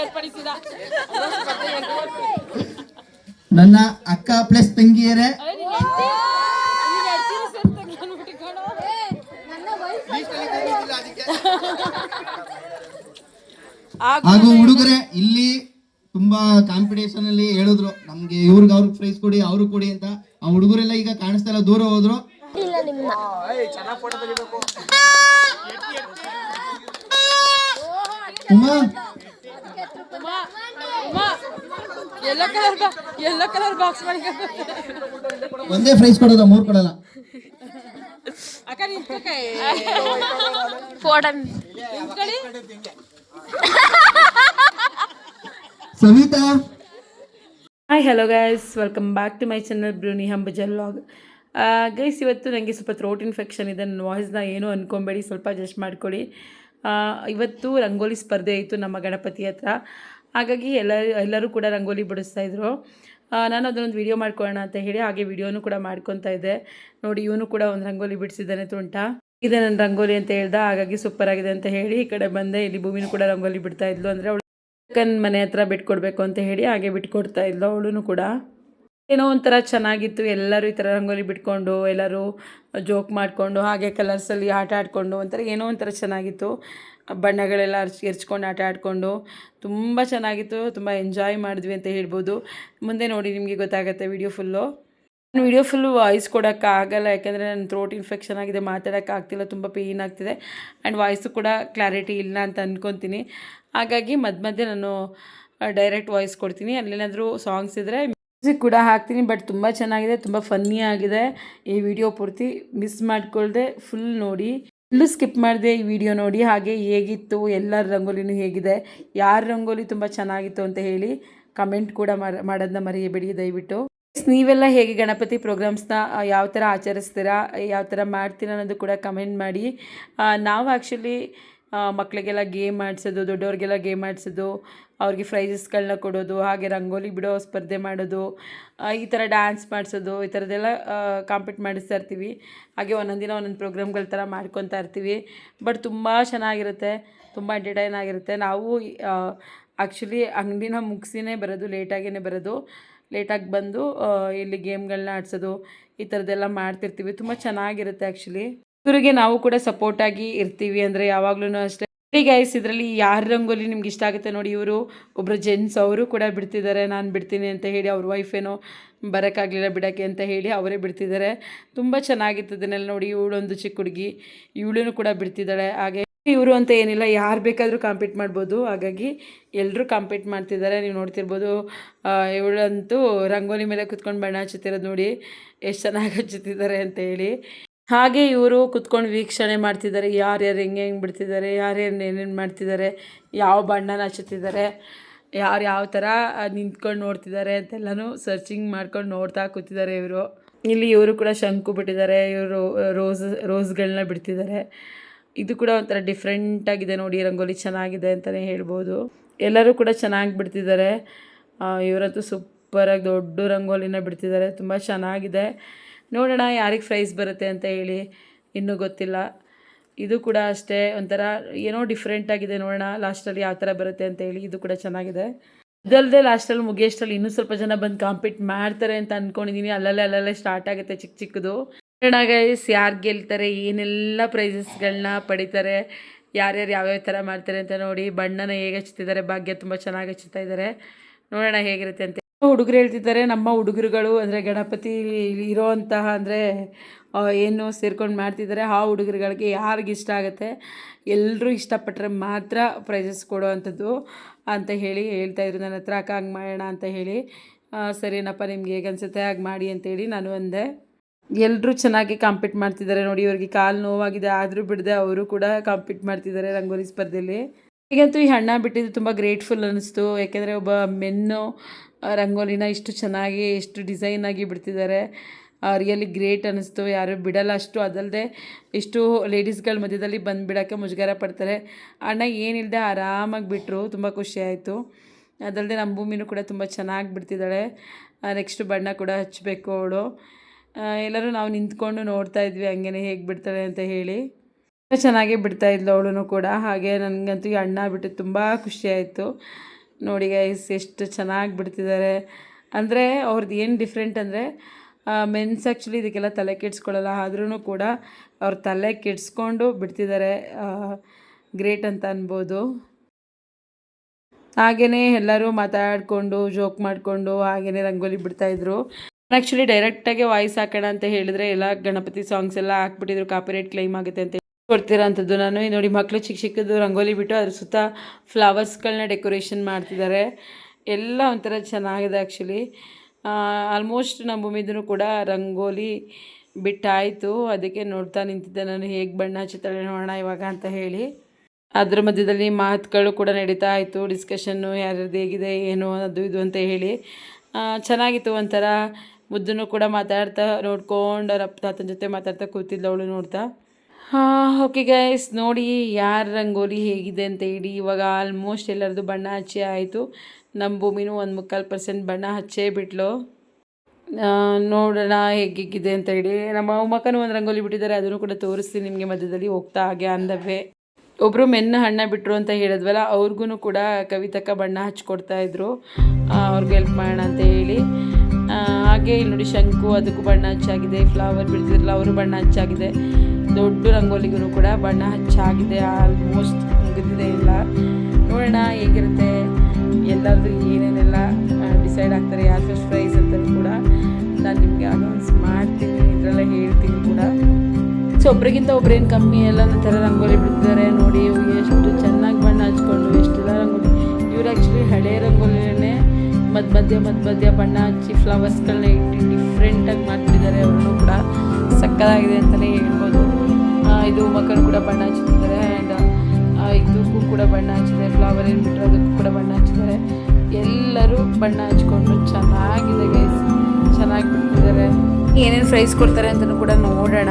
ಏರ್ಪಡಿಸಿದ. ನನ್ನ ಅಕ್ಕ ಪ್ಲಸ್ ತಂಗಿಯರೇ. ಹಾಗೂ ಹುಡುಗರೇ ಇಲ್ಲಿ ತುಂಬಾ ಕಾಂಪಿಟೇಷನ್ ಅಲ್ಲಿ ಹೇಳಿದ್ರು ನಮ್ಗೆ ಇವ್ರಿಗೆ ಅವ್ರಿಗೆ ಪ್ರೈಸ್ ಕೊಡಿ ಅವ್ರು ಕೊಡಿ ಅಂತ. ಆ ಹುಡುಗರೆಲ್ಲ ಈಗ ಕಾಣಿಸ್ತಾ ಇಲ್ಲ ದೂರ ಹೋದ್ರು. Uma? Yellow colour yellow colour box ಮಾಡಿ ಒಂದೇ ಪ್ರೈಸ್ ಕೊಡೋದು ಮೂರ್ ಕೊಡಲ್ಲ. ಅಕ್ಕ ನಿಂತ್ಕೊಕ ಫೋಟೋ ನಿಂತ್ಕೊಳ್ಳಿ. Savita? Hi hello guys welcome back to my channel Brunei ಹಂಬಜಲ್ ವ್ಲಾಗ್ ಗೈಸ್ ಇವತ್ತು ನನಗೆ ಸ್ವಲ್ಪ ಥ್ರೋಟ್ ಇನ್ಫೆಕ್ಷನ್ ಇದೆ. ನನ್ನ ವಾಯ್ಸ್ನ ಏನೂ ಅಂದ್ಕೊಬೇಡಿ ಸ್ವಲ್ಪ ಅಡ್ಜಸ್ಟ್ ಮಾಡ್ಕೊಳ್ಳಿ. ಇವತ್ತು ರಂಗೋಲಿ ಸ್ಪರ್ಧೆ ಇತ್ತು ನಮ್ಮ ಗಣಪತಿ ಹತ್ರ. ಹಾಗಾಗಿ ಎಲ್ಲ, ಎಲ್ಲರೂ ಕೂಡ ರಂಗೋಲಿ ಬಿಡಿಸ್ತಾಯಿದ್ರು ನಾನು ಅದನ್ನೊಂದು ವಿಡಿಯೋ ಮಾಡ್ಕೊಳ್ಳೋಣ ಅಂತ ಹೇಳಿ ಹಾಗೆ ವಿಡಿಯೋನು ಕೂಡ ಮಾಡ್ಕೊತಾ ಇದ್ದೆ. ನೋಡಿ, ಇವನು ಕೂಡ ಒಂದು ರಂಗೋಲಿ ಬಿಡಿಸಿದ್ದಾನೆ ತುಂಟ. ಇದೆ ನನ್ನ ರಂಗೋಲಿ ಅಂತ ಹೇಳ್ದ, ಹಾಗಾಗಿ ಸೂಪರ್ ಆಗಿದೆ ಅಂತ ಹೇಳಿ ಈ ಕಡೆ ಬಂದೆ. ಇಲ್ಲಿ ಭೂಮಿನೂ ಕೂಡ ರಂಗೋಲಿ ಬಿಡ್ತಾ ಇದ್ಲು ಅಂದರೆ ಅವಳು ಅಕ್ಕನ ಮನೆ ಹತ್ರ ಬಿಟ್ಕೊಡ್ಬೇಕು ಅಂತ ಹೇಳಿ ಹಾಗೆ ಬಿಟ್ಕೊಡ್ತಾ ಇದ್ಲು ಅವಳು ಕೂಡ. ಏನೋ ಒಂಥರ ಚೆನ್ನಾಗಿತ್ತು. ಎಲ್ಲರೂ ಈ ಥರ ರಂಗೋಲಿ ಬಿಟ್ಕೊಂಡು, ಎಲ್ಲರೂ ಜೋಕ್ ಮಾಡಿಕೊಂಡು, ಹಾಗೆ ಕಲರ್ಸಲ್ಲಿ ಆಟ ಆಡಿಕೊಂಡು, ಒಂಥರ ಏನೋ ಒಂಥರ ಚೆನ್ನಾಗಿತ್ತು. ಬಣ್ಣಗಳೆಲ್ಲ ಅರ್ಚ್, ಎರ್ಚ್ಕೊಂಡು ಆಟ ಆಡಿಕೊಂಡು ತುಂಬ ಚೆನ್ನಾಗಿತ್ತು. ತುಂಬ ಎಂಜಾಯ್ ಮಾಡಿದ್ವಿ ಅಂತ ಹೇಳ್ಬೋದು. ಮುಂದೆ ನೋಡಿ ನಿಮಗೆ ಗೊತ್ತಾಗುತ್ತೆ ವಿಡಿಯೋ ಫುಲ್ಲು ನಾನು ವಿಡಿಯೋ ಫುಲ್ಲು ವಾಯ್ಸ್ ಕೊಡೋಕ್ಕಾಗಲ್ಲ ಯಾಕೆಂದರೆ ನನ್ನ ಥ್ರೋಟ್ ಇನ್ಫೆಕ್ಷನ್ ಆಗಿದೆ ಮಾತಾಡೋಕ್ಕಾಗ್ತಿಲ್ಲ ತುಂಬ ಪೇಯ್ನ್ ಆಗ್ತಿದೆ. ಆ್ಯಂಡ್ ವಾಯ್ಸು ಕೂಡ ಕ್ಲಾರಿಟಿ ಇಲ್ಲ ಅಂತ ಅಂದ್ಕೊತೀನಿ ಹಾಗಾಗಿ ಮಧ್ಯ ಮಧ್ಯೆ ನಾನು ಡೈರೆಕ್ಟ್ ವಾಯ್ಸ್ ಕೊಡ್ತೀನಿ. ಅಲ್ಲೇನಾದರೂ ಸಾಂಗ್ಸ್ ಇದ್ದರೆ ಮ್ಯೂಸಿಕ್ ಕೂಡ ಹಾಕ್ತೀನಿ ಬಟ್ ತುಂಬ ಚೆನ್ನಾಗಿದೆ, ತುಂಬ ಫನ್ನಿ ಆಗಿದೆ. ಈ ವಿಡಿಯೋ ಪೂರ್ತಿ ಮಿಸ್ ಮಾಡ್ಕೊಳ್ಳದೆ ಫುಲ್ ನೋಡಿ. ಎಲ್ಲೂ ಸ್ಕಿಪ್ ಮಾಡಿದೆ ಈ ವಿಡಿಯೋ ನೋಡಿ, ಹಾಗೆ ಹೇಗಿತ್ತು, ಎಲ್ಲರ ರಂಗೋಲಿನೂ ಹೇಗಿದೆ, ಯಾರ ರಂಗೋಲಿ ತುಂಬ ಚೆನ್ನಾಗಿತ್ತು ಅಂತ ಹೇಳಿ ಕಮೆಂಟ್ ಕೂಡ ಮಾಡ, ಮಾಡೋದನ್ನ ಮರೆಯಬೇಡಿ ದಯವಿಟ್ಟು. ನೀವೆಲ್ಲ ಹೇಗೆ ಗಣಪತಿ ಪ್ರೋಗ್ರಾಮ್ಸ್ನ ಯಾವ ಥರ ಆಚರಿಸ್ತೀರಾ, ಯಾವ ಥರ ಮಾಡ್ತೀರಾ ಅನ್ನೋದು ಕೂಡ ಕಮೆಂಟ್ ಮಾಡಿ. ನಾವು ಆ್ಯಕ್ಚುಲಿ ಮಕ್ಕಳಿಗೆಲ್ಲ ಗೇಮ್ ಆಡಿಸೋದು, ದೊಡ್ಡವ್ರಿಗೆಲ್ಲ ಗೇಮ್ ಆಡಿಸೋದು ಅವ್ರಿಗೆ ಪ್ರೈಸಸ್ಗಳನ್ನ ಕೊಡೋದು, ಹಾಗೆ ರಂಗೋಲಿ ಬಿಡೋ ಸ್ಪರ್ಧೆ ಮಾಡೋದು ಈ ಥರ ಡ್ಯಾನ್ಸ್ ಮಾಡಿಸೋದು, ಈ ಥರದ್ದೆಲ್ಲ ಕಾಂಪಿಟ್ ಮಾಡಿಸ್ತಾ ಇರ್ತೀವಿ. ಹಾಗೆ ಒಂದೊಂದು ದಿನ ಒಂದೊಂದು ಪ್ರೋಗ್ರಾಮ್ಗಳ ಥರ ಮಾಡ್ಕೊತಾ ಇರ್ತೀವಿ. ಬಟ್ ತುಂಬ ಚೆನ್ನಾಗಿರುತ್ತೆ, ತುಂಬ ಎಂಟರ್ಟೈನ್ ಆಗಿರುತ್ತೆ. ನಾವು ಆ್ಯಕ್ಚುಲಿ ಅಂಗಡಿನ ಮುಗಿಸಿನೇ ಬರೋದು ಲೇಟಾಗೇ ಬರೋದು. ಲೇಟಾಗಿ ಬಂದು ಇಲ್ಲಿ ಗೇಮ್ಗಳನ್ನ ಆಡಿಸೋದು, ಈ ಥರದ್ದೆಲ್ಲ ಮಾಡ್ತಿರ್ತೀವಿ. ತುಂಬ ಚೆನ್ನಾಗಿರುತ್ತೆ ಆ್ಯಕ್ಚುಲಿ ಇವರಿಗೆ ನಾವು ಕೂಡ ಸಪೋರ್ಟಾಗಿ ಇರ್ತೀವಿ. ಅಂದರೆ ಯಾವಾಗ್ಲೂ ಅಷ್ಟೇ ಗೈಸ್ ಇದರಲ್ಲಿ ಯಾರ ರಂಗೋಲಿ ನಿಮ್ಗೆ ಇಷ್ಟ ಆಗುತ್ತೆ ನೋಡಿ ಇವರು? ಒಬ್ಬರು ಜೆಂಟ್ಸ್ ಅವರು ಕೂಡ ಬಿಡ್ತಿದ್ದಾರೆ. ನಾನು ಬಿಡ್ತೀನಿ ಅಂತ ಹೇಳಿ ಅವ್ರ ವೈಫೇನೋ ಬರೋಕ್ಕಾಗಲಿಲ್ಲ ಬಿಡೋಕ್ಕೆ ಅಂತ ಹೇಳಿ ಅವರೇ ಬಿಡ್ತಿದ್ದಾರೆ. ತುಂಬ ಚೆನ್ನಾಗಿತ್ತು ಇದನ್ನೆಲ್ಲ ನೋಡಿ ಇವಳೊಂದು ಚಿಕ್ಕ ಹುಡುಗಿ. ಇವಳೂ ಕೂಡ ಬಿಡ್ತಿದ್ದಾಳೆ. ಹಾಗೆ ಇವರು ಅಂತ ಏನಿಲ್ಲ, ಯಾರು ಬೇಕಾದರೂ ಕಾಂಪೀಟ್ ಮಾಡ್ಬೋದು. ಹಾಗಾಗಿ ಎಲ್ಲರೂ ಕಾಂಪೀಟ್ ಮಾಡ್ತಿದ್ದಾರೆ. ನೀವು ನೋಡ್ತಿರ್ಬೋದು ಇವಳಂತೂ ರಂಗೋಲಿ ಮೇಲೆ ಕುತ್ಕೊಂಡು ಬಣ್ಣ ಹಚ್ಚುತ್ತಿರೋದು ನೋಡಿ. ಎಷ್ಟು ಚೆನ್ನಾಗಿ ಹಚ್ಚುತ್ತಿದ್ದಾರೆ ಅಂತ ಹೇಳಿ. ಹಾಗೆ ಇವರು ಕುತ್ಕೊಂಡು ವೀಕ್ಷಣೆ ಮಾಡ್ತಿದ್ದಾರೆ. ಯಾರ್ಯಾರು ಹೆಂಗೆ ಹೆಂಗೆ ಬಿಡ್ತಿದ್ದಾರೆ ಯಾರ್ಯಾರು ಏನೇನು ಮಾಡ್ತಿದ್ದಾರೆ, ಯಾವ ಬಣ್ಣನ ಹಚ್ಚುತ್ತಿದ್ದಾರೆ ಯಾರು ಯಾವ ಥರ ನಿಂತ್ಕೊಂಡು ನೋಡ್ತಿದ್ದಾರೆ ಅಂತೆಲ್ಲನೂ ಸರ್ಚಿಂಗ್ ಮಾಡ್ಕೊಂಡು ನೋಡ್ತಾ ಕೂತಿದ್ದಾರೆ ಇವರು. ಇಲ್ಲಿ ಇವರು ಕೂಡ ಶಂಕು ಬಿಟ್ಟಿದ್ದಾರೆ, ಇವರು ರೋಸ್ ರೋಸ್ಗಳನ್ನ ಬಿಡ್ತಿದ್ದಾರೆ. ಇದು ಕೂಡ ಒಂಥರ ಡಿಫ್ರೆಂಟಾಗಿದೆ ನೋಡಿ, ರಂಗೋಲಿ ಚೆನ್ನಾಗಿದೆ ಅಂತಲೇ ಹೇಳ್ಬೋದು. ಎಲ್ಲರೂ ಕೂಡ ಚೆನ್ನಾಗಿ ಬಿಡ್ತಿದ್ದಾರೆ. ಇವರಂತೂ ಸೂಪರಾಗಿ ದೊಡ್ಡ ರಂಗೋಲಿನ ಬಿಡ್ತಿದ್ದಾರೆ, ತುಂಬ ಚೆನ್ನಾಗಿದೆ. ನೋಡೋಣ ಯಾರಿಗೆ ಪ್ರೈಸ್ ಬರುತ್ತೆ ಅಂತ ಹೇಳಿ. ಇನ್ನೂ ಗೊತ್ತಿಲ್ಲ. ಇದು ಕೂಡ ಅಷ್ಟೇ ಒಂಥರ ಏನೋ ಡಿಫ್ರೆಂಟ್ ಆಗಿದೆ ನೋಡೋಣ ಲಾಸ್ಟಲ್ಲಿ ಯಾವ ಥರ ಬರುತ್ತೆ ಅಂತ ಹೇಳಿ. ಇದು ಕೂಡ ಚೆನ್ನಾಗಿದೆ. ಇದಲ್ಲದೆ ಲಾಸ್ಟಲ್ಲಿ ಮುಗಿಯೋಷ್ಟರಲ್ಲಿ ಇನ್ನೂ ಸ್ವಲ್ಪ ಜನ ಬಂದು ಕಾಂಪೀಟ್ ಮಾಡ್ತಾರೆ ಅಂತ ಅಂದ್ಕೊಂಡಿದ್ದೀನಿ ಅಲ್ಲಲ್ಲೇ ಅಲ್ಲಲ್ಲೇ ಸ್ಟಾರ್ಟ್ ಆಗುತ್ತೆ ಚಿಕ್ಕ ಚಿಕ್ಕದು. ಗೈಸ್ ಯಾರು ಗೆಲ್ತಾರೆ, ಏನೆಲ್ಲ ಪ್ರೈಸಸ್ಗಳನ್ನ ಪಡಿತಾರೆ, ಯಾರ್ಯಾರು ಯಾವ್ಯಾವ ಥರ ಮಾಡ್ತಾರೆ ಅಂತ ನೋಡಿ. ಬಣ್ಣನ ಹೇಗೆ ಹಚ್ತಿದ್ದಾರೆ, ಭಾಗ್ಯ ತುಂಬ ಚೆನ್ನಾಗಿ ಹಚ್ಚುತ್ತಾ ಇದ್ದಾರೆ ನೋಡೋಣ ಹೇಗಿರುತ್ತೆ ಅಂತ ಹುಡುಗರು ಹೇಳ್ತಿದ್ದಾರೆ, ನಮ್ಮ ಹುಡುಗರುಗಳು, ಅಂದರೆ ಗಣಪತಿ ಇರೋವಂತಹ ಅಂದರೆ ಏನು ಸೇರ್ಕೊಂಡು ಮಾಡ್ತಿದ್ದಾರೆ, ಆ ಹುಡುಗರುಗಳಿಗೆ ಯಾರಿಗೆ ಇಷ್ಟ ಆಗುತ್ತೆ ಎಲ್ಲರೂ ಇಷ್ಟಪಟ್ಟರೆ ಮಾತ್ರ ಪ್ರೈಸಸ್ ಕೊಡೋವಂಥದ್ದು ಅಂತ ಹೇಳಿ ಹೇಳ್ತಾ ಇದ್ರು. ನನ್ನ ಹತ್ರ ಅಕ್ಕ ಹಂಗೆ ಮಾಡೋಣ ಅಂತ ಹೇಳಿ ಸರಿನಪ್ಪ, ನಿಮ್ಗೆ ಹೇಗೆ ಅನಿಸುತ್ತೆ, ಹಾಗೆ ಮಾಡಿ ಅಂತೇಳಿ ನಾನು ಅಂದೆ. ಎಲ್ಲರೂ ಚೆನ್ನಾಗಿ ಕಾಂಪೀಟ್ ಮಾಡ್ತಿದ್ದಾರೆ ನೋಡಿ, ಇವ್ರಿಗೆ ಕಾಲು ನೋವಾಗಿದೆ, ಆದರೂ ಬಿಡದೆ ಅವರು ಕೂಡ ಕಾಂಪೀಟ್ ಮಾಡ್ತಿದ್ದಾರೆ ರಂಗೋಲಿ ಸ್ಪರ್ಧೆಯಲ್ಲಿ ಈಗಂತೂ ಈ ಹಣ್ಣ ಬಿಟ್ಟಿದ್ದು ತುಂಬ ಗ್ರೇಟ್ಫುಲ್ ಅನ್ನಿಸ್ತು ಯಾಕೆಂದರೆ ಒಬ್ಬ ಮೆನ್ನು ರಂಗೋಲಿನ ಇಷ್ಟು ಚೆನ್ನಾಗಿ ಎಷ್ಟು ಡಿಸೈನ್ ಆಗಿ ಬಿಡ್ತಿದ್ದಾರೆ ರಿಯಲಿ ಗ್ರೇಟ್ ಅನ್ನಿಸ್ತು. ಯಾರು ಬಿಡಲ್ಲ ಅಷ್ಟು. ಅದಲ್ಲದೆ ಇಷ್ಟು ಲೇಡೀಸ್ಗಳ ಮಧ್ಯದಲ್ಲಿ ಬಂದು ಬಿಡೋಕ್ಕೆ ಮುಜುಗರ ಪಡ್ತಾರೆ. ಅಣ್ಣ ಏನಿಲ್ಲದೆ ಆರಾಮಾಗಿ ಬಿಟ್ಟರು ತುಂಬ ಖುಷಿಯಾಯಿತು ಅದಲ್ಲದೆ ನಮ್ಮ ಭೂಮಿನೂ ಕೂಡ ತುಂಬ ಚೆನ್ನಾಗಿ ಬಿಡ್ತಿದ್ದಾಳೆ ನೆಕ್ಸ್ಟ್ ಬಣ್ಣ ಕೂಡ ಹಚ್ಚಬೇಕು ಅವಳು. ಎಲ್ಲರೂ ನಾವು ನಿಂತ್ಕೊಂಡು ನೋಡ್ತಾ ಇದ್ವಿ. ಹಂಗೇನೆ ಹೇಗೆ ಬಿಡ್ತಾಳೆ ಅಂತ ಹೇಳಿ. ಚೆನ್ನಾಗೇ ಬಿಡ್ತಾ ಇದ್ಲು ಅವಳು ಕೂಡ. ಹಾಗೆ ನನಗಂತೂ ಈ ಅಣ್ಣ ಬಿಟ್ಟು ತುಂಬ ಖುಷಿಯಾಯಿತು ನೋಡಿ ಗೈಸ್ ಎಷ್ಟು ಚೆನ್ನಾಗಿ ಬಿಡ್ತಿದ್ದಾರೆ ಅಂದರೆ ಅವ್ರದ್ದು ಏನು ಡಿಫ್ರೆಂಟ್ ಅಂದರೆ ಮೆನ್ಸ್ ಆ್ಯಕ್ಚುಲಿ ಇದಕ್ಕೆಲ್ಲ ತಲೆ ಕೆಡ್ಸ್ಕೊಳ್ಳಲ್ಲ ಆದ್ರೂ ಕೂಡ ಅವ್ರ ತಲೆ ಕೆಡಿಸ್ಕೊಂಡು ಬಿಡ್ತಿದ್ದಾರೆ ಗ್ರೇಟ್ ಅಂತ ಅನ್ಬೋದು. ಹಾಗೆಯೇ ಎಲ್ಲರೂ ಮಾತಾಡಿಕೊಂಡು ಜೋಕ್ ಮಾಡಿಕೊಂಡು ಹಾಗೆಯೇ ರಂಗೋಲಿ ಬಿಡ್ತಾಯಿದ್ರು ಆ್ಯಕ್ಚುಲಿ ಡೈರೆಕ್ಟಾಗಿ ವಾಯ್ಸ್ ಹಾಕೋಣ ಅಂತ ಹೇಳಿದ್ರೆ, ಎಲ್ಲ ಗಣಪತಿ ಸಾಂಗ್ಸ್ ಎಲ್ಲ ಹಾಕ್ಬಿಟ್ಟಿದ್ರು ಕಾಪಿರೇಟ್ ಕ್ಲೈಮ್ ಆಗುತ್ತೆ ಅಂತ ಕೊಡ್ತಿರೋಂಥದ್ದು ನಾನು. ಈ ನೋಡಿ ಮಕ್ಕಳು ಚಿಕ್ಕ ಚಿಕ್ಕದು ರಂಗೋಲಿ ಬಿಟ್ಟು ಅದ್ರ ಸುತ್ತ ಫ್ಲವರ್ಸ್ಗಳನ್ನ ಡೆಕೋರೇಷನ್ ಮಾಡ್ತಿದ್ದಾರೆ ಎಲ್ಲ ಒಂಥರ ಚೆನ್ನಾಗಿದೆ ಆ್ಯಕ್ಚುಲಿ ಆಲ್ಮೋಸ್ಟ್ ನಮ್ಮ ಭೂಮಿದೂ ಕೂಡ ರಂಗೋಲಿ ಬಿಟ್ಟಾಯಿತು. ಅದಕ್ಕೆ ನೋಡ್ತಾ ನಿಂತಿದ್ದೆ ನಾನು. ಹೇಗೆ ಬಣ್ಣ ಹಚ್ಚುತ್ತಾಳೆ ನೋಡೋಣ ಇವಾಗ ಅಂತ ಹೇಳಿ. ಅದ್ರ ಮಧ್ಯದಲ್ಲಿ ಮಾತುಗಳು ಕೂಡ ನಡೀತಾ ಇತ್ತು. ಡಿಸ್ಕಷನ್ನು ಯಾರ್ಯಾರ್ದು ಹೇಗಿದೆ, ಏನು ಅದು ಇದು ಅಂತ ಹೇಳಿ. ಚೆನ್ನಾಗಿತ್ತು ಒಂಥರ. ಮುದ್ದನ್ನು ಕೂಡ ಮಾತಾಡ್ತಾ ನೋಡ್ಕೊಂಡು ಅವ್ರ ತಾತನ ಜೊತೆ ಮಾತಾಡ್ತಾ ಕೂತಿದ್ಲು ಅವಳು ನೋಡ್ತಾ. ಓಕೆ ಗೈಸ್ ನೋಡಿ ಯಾರ ರಂಗೋಲಿ ಹೇಗಿದೆ ಅಂತ ಹೇಳಿ. ಇವಾಗ ಆಲ್ಮೋಸ್ಟ್ ಎಲ್ಲರದು ಬಣ್ಣ ಹಚ್ಚಿ ಆಯಿತು. ನಮ್ಮ ಭೂಮಿನೂ ಒಂದು ಮುಕ್ಕಾಲು ಪರ್ಸೆಂಟ್ ಬಣ್ಣ ಹಚ್ಚೇ ಬಿಟ್ಲು. ನೋಡೋಣ ಹೇಗಿದೆ ಅಂತ ಹೇಳಿ. ನಮ್ಮ ಮಕ್ಕನೂ ಒಂದು ರಂಗೋಲಿ ಬಿಟ್ಟಿದ್ದಾರೆ, ಅದನ್ನು ಕೂಡ ತೋರಿಸ್ತೀನಿ ನಿಮಗೆ ಮಧ್ಯದಲ್ಲಿ ಹೋಗ್ತಾ ಹಾಗೆ ಅಂದವೇ. ಒಬ್ಬರು ಮೆನ್ನ ಹಣ್ಣ ಬಿಟ್ಟರು ಅಂತ ಹೇಳಿದ್ವಲ್ಲ ಅವ್ರಿಗೂ ಕೂಡ ಕವಿತಕ್ಕ ಬಣ್ಣ ಹಚ್ಕೊಡ್ತಾ ಇದ್ರು. ಅವ್ರಿಗೆ ಹೆಲ್ಪ್ ಮಾಡೋಣ ಅಂತ ಹೇಳಿ. ಹಾಗೆ ಇಲ್ಲಿ ನೋಡಿ ಶಂಕು, ಅದಕ್ಕೂ ಬಣ್ಣ ಹಚ್ಚಾಗಿದೆ ಫ್ಲವರ್ ಬಿಡ್ತಿದ್ರಲ್ಲ, ಅವರು ಬಣ್ಣ ಹಚ್ಚಾಗಿದೆ. ದೊಡ್ಡ ರಂಗೋಲಿಗೂ ಕೂಡ ಬಣ್ಣ ಹಚ್ಚಾಗಿದೆ ಆಲ್ಮೋಸ್ಟ್ ಮುಗಿದಿದೆ ಇಲ್ಲ ನೋಡೋಣ ಹೇಗಿರುತ್ತೆ. ಎಲ್ಲರದು ಏನೇನೆಲ್ಲ ಡಿಸೈಡ್ ಆಗ್ತಾರೆ ಯಾರು ಫಸ್ಟ್ ಪ್ರೈಸ್ ಅಂತ ಕೂಡ ನಾನು ನಿಮಗೆ ಅನೌನ್ಸ್ ಮಾಡ್ತೀನಿ ಇದರೆಲ್ಲ ಹೇಳ್ತೀನಿ ಕೂಡ. ಸೊ ಒಬ್ರಿಗಿಂತ ಒಬ್ರೇನು ಕಮ್ಮಿ ಎಲ್ಲ ಥರ ರಂಗೋಲಿ ಬಿಡ್ತಿದ್ದಾರೆ ನೋಡಿ ಎಷ್ಟು ಚೆನ್ನಾಗಿ ಬಣ್ಣ ಹಚ್ಕೊಂಡು ಎಷ್ಟೆಲ್ಲ ರಂಗೋಲಿ. ಇವ್ರು ಆ್ಯಕ್ಚುಲಿ ಹಳೆ ರಂಗೋಲಿನೇ ಮಧ್ಯ ಮಧ್ಯ ಮಧ್ಯ ಮಧ್ಯ ಬಣ್ಣ ಹಚ್ಚಿ ಫ್ಲವರ್ಸ್ಗಳನ್ನ ಇಟ್ಟು ಡಿಫ್ರೆಂಟಾಗಿ ಮಾಡ್ತಿದ್ದಾರೆ ಅವರು ಕೂಡ ಸಕ್ಕದಾಗಿದೆ ಅಂತಲೇ ಆ, ಇದು ಮಕ್ಕಳು ಕೂಡ ಬಣ್ಣ ಹಚ್ಚಿದ್ದಾರೆ ಆ್ಯಂಡ್ ಇದಕ್ಕೂ ಕೂಡ ಬಣ್ಣ ಹಚ್ಚಿದೆ ಫ್ಲವರ್ ಏನು ಬಿಟ್ಟರೆ ಅದಕ್ಕೂ ಕೂಡ ಬಣ್ಣ ಹಚ್ಚಿದ್ದಾರೆ. ಎಲ್ಲರೂ ಬಣ್ಣ ಹಚ್ಕೊಂಡು ಚೆನ್ನಾಗಿದೆ ಗೈಸ್ ಚೆನ್ನಾಗಿ ಬಿಡ್ತಿದ್ದಾರೆ. ಏನೇನು ಪ್ರೈಸ್ ಕೊಡ್ತಾರೆ ಅಂತಲೂ ಕೂಡ ನೋಡೋಣ.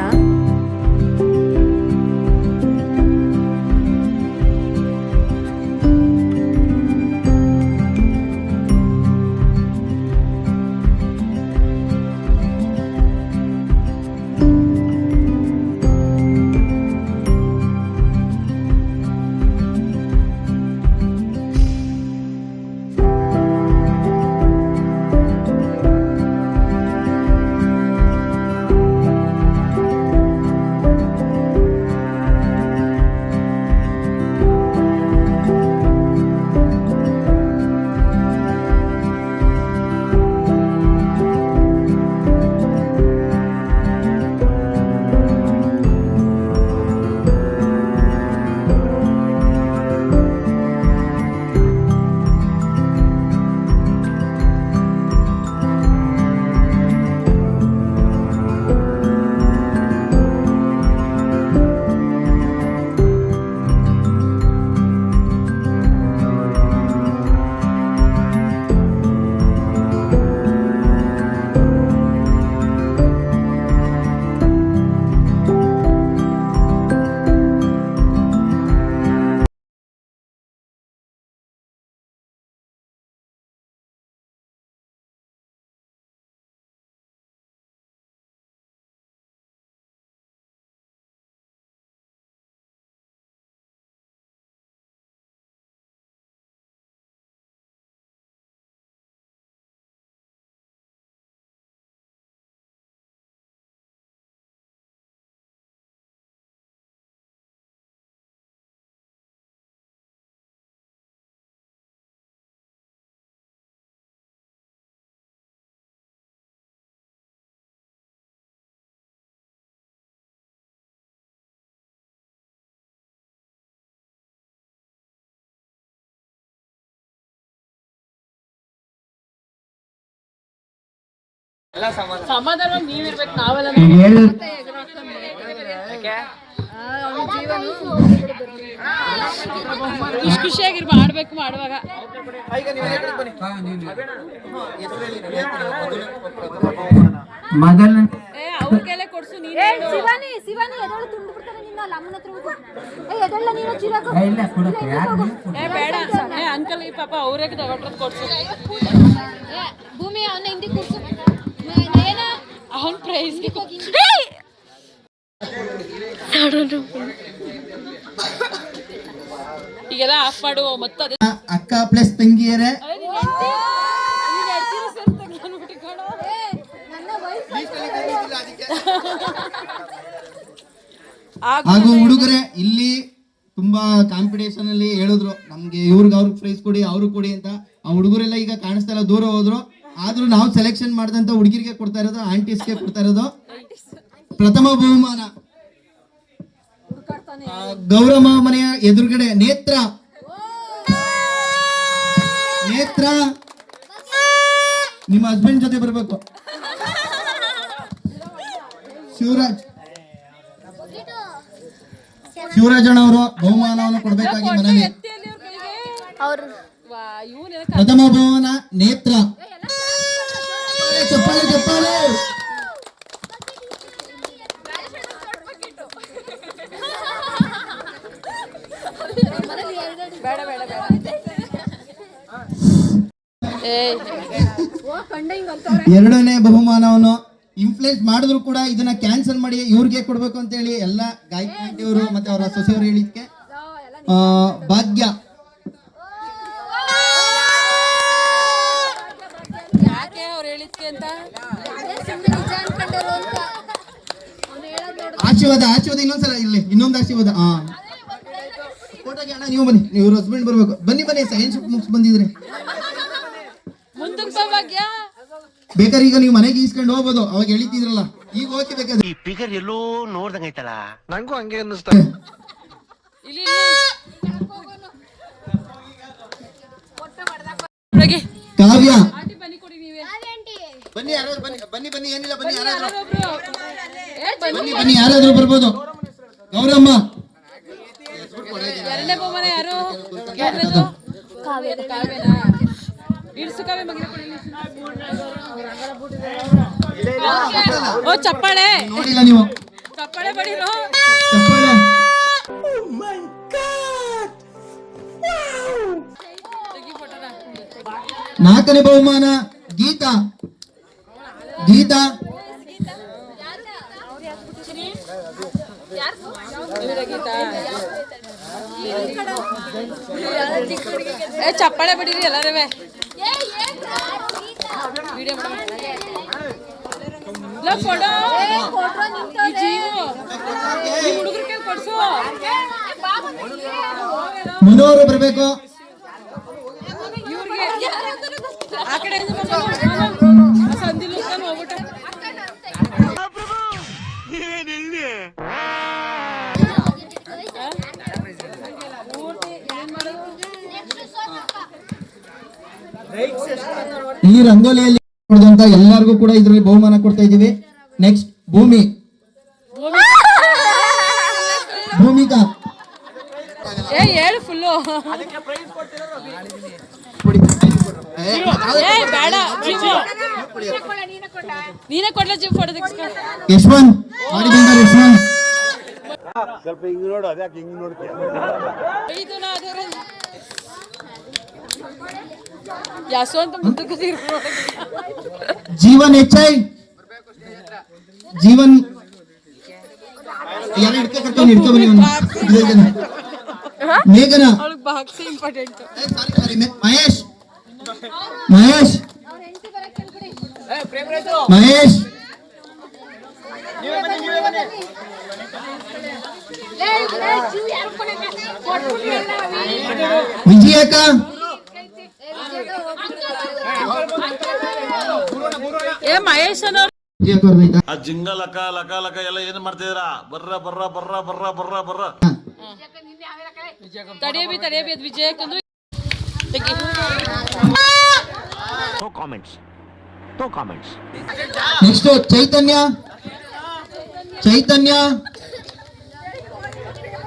ಸಮಾಧಾನ. ನೀವಿರ್ಬೇಕು ನಾವೆಲ್ಲ ಖುಷಿ ಖುಷಿಯಾಗಿರ್ ಮಾಡ್ಬೇಕು ಮಾಡುವಾಗ. ಮೊದಲ ಏ ಅವ್ರಿಗೆಲ್ಲ ಕೊಡ್ಸು ನೀನ್ ಶಿವಾನಿ ಶಿವಾನಿ ಎದಳು ತುಂಡು ಬಿಡ್ತಾರೆ ನಿನ್ನ? ಅಮ್ಮನ ಹತ್ರ ಏ ಎದಳ ನೀನು? ಚಿರಾಗು ಏ ಬೇಡ. ಏ ಅಂಕಲ್ ಈ ಪಾಪ ಅವ್ರಿಗೆ ತಗೊಂಡ್ರದ್ ಕೊಡ್ಸು. ಭೂಮಿ ಅವನ ಹಿಂದಿ ಕೂರ್ಸು. ಆಫ್ ಅಕ್ಕ ಪ್ಲಸ್ ತಂಗಿಯರೇ. ಹಾಗೂ ಹುಡುಗರೇ, ಇಲ್ಲಿ ತುಂಬಾ ಕಾಂಪಿಟೇಷನ್ ಅಲ್ಲಿ ಹೇಳಿದ್ರು, ನಮ್ಗೆ ಇವ್ರಿಗೆ ಅವ್ರಿಗೆ ಪ್ರೈಸ್ ಕೊಡಿ, ಅವ್ರಿಗೆ ಕೊಡಿ ಅಂತ. ಆ ಹುಡುಗರೆಲ್ಲ ಈಗ ಕಾಣಿಸ್ತಾ ಇಲ್ಲ, ದೂರ ಹೋದ್ರು. ಆದ್ರೂ ನಾವು ಸೆಲೆಕ್ಷನ್ ಮಾಡಿದಂತ ಹುಡುಗಿರಿಗೆ ಕೊಡ್ತಾ ಇರೋದು ಆಂಟೀಸ್ಗೆ ಕೊಡ್ತಾ ಇರೋದು ಪ್ರಥಮ ಬಹುಮಾನ. ಗೌರವ ಗೌರಮ್ಮ ಮನೆಯ ಎದುರುಗಡೆ ನೇತ್ರ. ನೇತ್ರ. ನಿಮ್ಮ ಹಸ್ಬೆಂಡ್ ಜೊತೆ ಬರ್ಬೇಕು. ಶಿವರಾಜ್. ಶಿವರಾಜಣ್ಣ ಅವರು ಬಹುಮಾನವನ್ನು ಕೊಡಬೇಕಾಗಿ ಮನವಿ ಪ್ರಥಮ ಬಹುಮಾನ ನೇತ್ರ. ಎರಡನೇ ಬಹುಮಾನವನ್ನು ಇನ್ಫ್ಲೂಯೆನ್ಸ್ ಮಾಡಿದ್ರು ಕೂಡ ಇದನ್ನ ಕ್ಯಾನ್ಸಲ್ ಮಾಡಿ ಇವ್ರಿಗೆ ಕೊಡ್ಬೇಕು ಅಂತ ಹೇಳಿ ಎಲ್ಲ ಗಾಯಕರು ಮತ್ತೆ ಅವರ ಸೊಸೆಯವರು ಹೇಳಿದ್ಕೆ ಭಾಗ್ಯ. ಹೇಳಿದ್ಕೆ ಅಂತ? ನಿಜ ಅನ್ಕೊಂಡರು ಆಶೀರ್ವಾದ ಆಶೀರ್ವಾದ ಇನ್ನೊಂದ್ಸಲ ಇಲ್ಲಿ ಇನ್ನೊಂದು ಆಶೀರ್ವಾದ ಹಾ ಫೋಟೋಗೆ ಅಣ್ಣ ನೀವು ಬನ್ನಿ ನೀವು ಹಸ್ಬೆಂಡ್ ಬರ್ಬೇಕು. ಬನ್ನಿ ಬನ್ನಿ ಸೈನ್ಸ್ ಮುಗಿಸ್ ಬಂದಿದ್ರೆ. ಮುಂದಕ್ಕೆ ಭಾಗ್ಯ ಬೇಕಾದ್ರೆ ಈಗ ನೀವು ಮನೆಗೆ ಈಸ್ಕೊಂಡು ಹೋಗ್ಬೋದು ಅವಾಗ ಎಳಿತಿದ್ರಲ್ಲ ಈಗ ಹೋಗಿ ಬೇಕಾದ್ರೆ. ಈ ಫಿಗರ್ ಎಲ್ಲೋ ನೋಡ್ದಂಗೈತಲ್ಲ ನಂಗೂ ಹಂಗೆ ಅನ್ನಿಸ್ತಾ. ಇಲ್ಲಿ ಇಲ್ಲಿ. ಹುಡುಗಿ ಕಾವ್ಯ ಬನ್ನಿ ಯಾರಾದ್ರೂ ಬನ್ನಿ ಬನ್ನಿ ಬನ್ನಿ ಏನಿಲ್ಲ ಬನ್ನಿ ಯಾರಾದ್ರೂ. ಬನ್ನಿ ಬನ್ನಿ ಯಾರಾದ್ರೂ ಬರ್ಬೋದು ಗೌರಮ್ಮ. ಎರಡನೇ ಬಹುಮಾನ ಯಾರು? ಓ ಚಪ್ಪಾಳೆ. ನೋಡಿಲ್ಲ ನೀವು. ಚಪ್ಪಳೆ ಬಡಿರೋ ಚಪ್ಪಾಳೆ. ನಾಲ್ಕನೇ ಬಹುಮಾನ. ಗೀತಾ? ಗೀತಾ? ಇವರ ಗೀತಾ ಏ ಚಪ್ಪಾಳೆ ಬಡೀರಿ ಎಲ್ಲಾರವೇ. Video photo. ಕೊಟ್ರೋ ಈ ನಿಂತವ್ರೆ. ಜೀವು. ಈ ಹುಡುಗರ ಕೈ ಕೊಡ್ಸು. ಮನೋರು ಬರಬೇಕು. ಇವ್ರಿಗೆ. ಆ ಕಡೆ ಸಂದಿಲು ಹೋಗ್ಬಿಟ್ಟು. ಈ ರಂಗೋಲಿಯಲ್ಲಿ ನೋಡಿದಂತ ಎಲ್ಲರಿಗೂ ಕೂಡ ಇದ್ರಲ್ಲಿ ಬಹುಮಾನ ಕೊಡ್ತಾ ಇದೀವಿ ನೆಕ್ಸ್ಟ್ ಭೂಮಿ. ಭೂಮಿಕಾ? ಏ ಹೇಳು ಫುಲ್ಲು. ಅದಕ್ಕೆ ಪ್ರೈಸ್ ಜೀವು ನೀನೇ ಕೊಡ್ಲ ಜೀವ್ ಫೋಟೋ ತೆಗಿಸ್ಕೊ ಯಶವಂತ್ ಮಾಡಿ ಬಂದ ಯಶವಂತ್. ಇದು ನಾ ಅದೇ ಯಾಸು ಅಂತ ಮುಂದಕ್ಕೆ ತಿರ್ಗು ಜೀವನ್ ಹೆಚ್ಚೈ ಜೀವನ್ ಯಾರು ಹಿಡ್ಕ ಕರ್ಕೊಂಡು ಹಿಡ್ಕೊ ಬನ್ನಿ ಅವ್ನ. ಮೇಘನ ಮೇಘನ. ಅವಳಿಗೆ ಬಾಕ್ಸ್ ಇಂಪಾರ್ಟೆಂಟ್ ಏ, sorry, sorry, ಮೆ- ಮಹೇಶ್. ಮಹೇಶ್. ಮಹೇಶ್. ವಿಜಯಕ್ಕ ಆ ಜಿಂಗ ಲಕ ಲಕ ಲಕ ಎಲ್ಲ ಏನ್ ಮಾಡ್ತಿದ್ರ ಬರ್ರ ಬರ್ರ ಬರ್ರ ಬರ್ರ ಬರ್ರ ಬರ್ರ. ತಡೆಯಬಿ ತಡೆಯಬಿ ಅದು ವಿಜಯಕ್ಕಂದು ತೆಗಿ no comments no comments next Chaitanya Chaitanya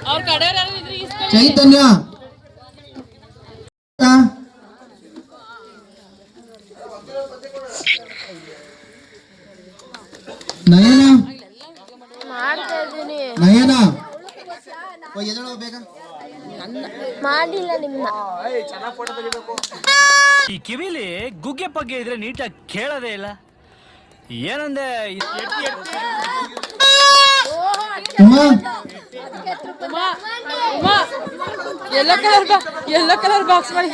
ಅವ್ರ ಕಡೆಯವ್ರು ಯಾರು ಇದ್ರೆ ಇಸ್ಕೊಳ್ಳಿ ಚೈತನ್ಯ ಆ? ನಯನ ಮಾಡ್ತಾ ಇದ್ದೀನಿ ನಯನ ಓ, ಬೇಗ ಮಾಡಿಲ್ಲ ನಿಮ್ನ ಈ ಕಿವಿಲಿ ಗುಗ್ಗೆ ಪಗ್ಗೆ ಇದ್ರೆ ನೀಟಾಗಿ ಕೇಳೋದೇ ಇಲ್ಲ ಏನಂದೆ ಎಲ್ಲ ಕಲರ್ ಎಲ್ಲ ಎಲ್ಲೋ ಕಲರ್ ಬಾಕ್ಸ್ ಮಾಡಿ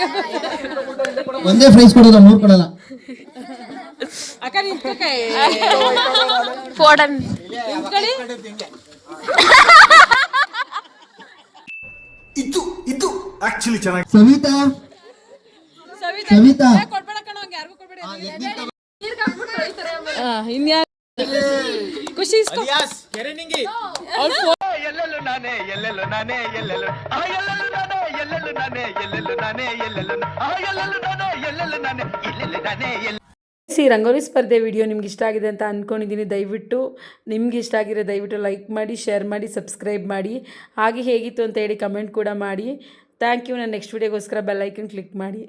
ಒಂದೇ ಪ್ರೈಸ್ ಕೊಡೋದು ಮೂರು ಕೊಡಲ್ಲ ಅಕ್ಕ ನಿಂತ್ಕೊಕ ಫೋಡನ್ ನಿಂತ್ಕೊಳ್ಳಿ ಸವಿತಾ ಇದು ಆಕ್ಚುಲಿ ಚೆನ್ನಾಗಿ ಸವಿತಾ. ಸವಿತಾ ಹಂಗೆ? ಯಾರಿಗೂ ಕೊಡ್ಬೇಡ ಆ, ಇನ್ಯಾರು ಖುಷಿ ಎಲ್ಲೆಲ್ಲೂ ನಾನೇ ಎಲ್ಲೆಲ್ಲೂ ನಾನೇ ಎಲ್ಲೆಲ್ಲೂ ಆ ಎಲ್ಲೆಲ್ಲೂ ನಾನೇ ಎಲ್ಲೆಲ್ಲೂ ನಾನೇ ಎಲ್ಲೆಲ್ಲೂ ನಾನೇ ಎಲ್ಲೆಲ್ಲೂ ಆ ಎಲ್ಲೆಲ್ಲೂ ನಾನೇ ಎಲ್ಲೆಲ್ಲೂ ನಾನೇ ಎಲ್ಲೆಲ್ಲೂ ನಾನೇ ಎಲ್ಲ ಸಿ ರಂಗೋಲಿ ಸ್ಪರ್ಧೆ ವಿಡಿಯೋ ನಿಮ್ಗೆ ಇಷ್ಟ ಆಗಿದೆ ಅಂತ ಅಂದ್ಕೊಂಡಿದ್ದೀನಿ ದಯವಿಟ್ಟು ನಿಮ್ಗೆ ಇಷ್ಟ ಆಗಿರೋ ದಯವಿಟ್ಟು ಲೈಕ್ ಮಾಡಿ, ಶೇರ್ ಮಾಡಿ, ಸಬ್ಸ್ಕ್ರೈಬ್ ಮಾಡಿ. ಹಾಗೆ ಹೇಗಿತ್ತು ಅಂತ ಹೇಳಿ ಕಮೆಂಟ್ ಕೂಡ ಮಾಡಿ. Thank you. ನಾನು ನೆಕ್ಸ್ಟ್ ವಿಡಿಯೋಗೋಸ್ಕರ ಬೆಲ್ಲೈಕನ್ ಕ್ಲಿಕ್ ಮಾಡಿ.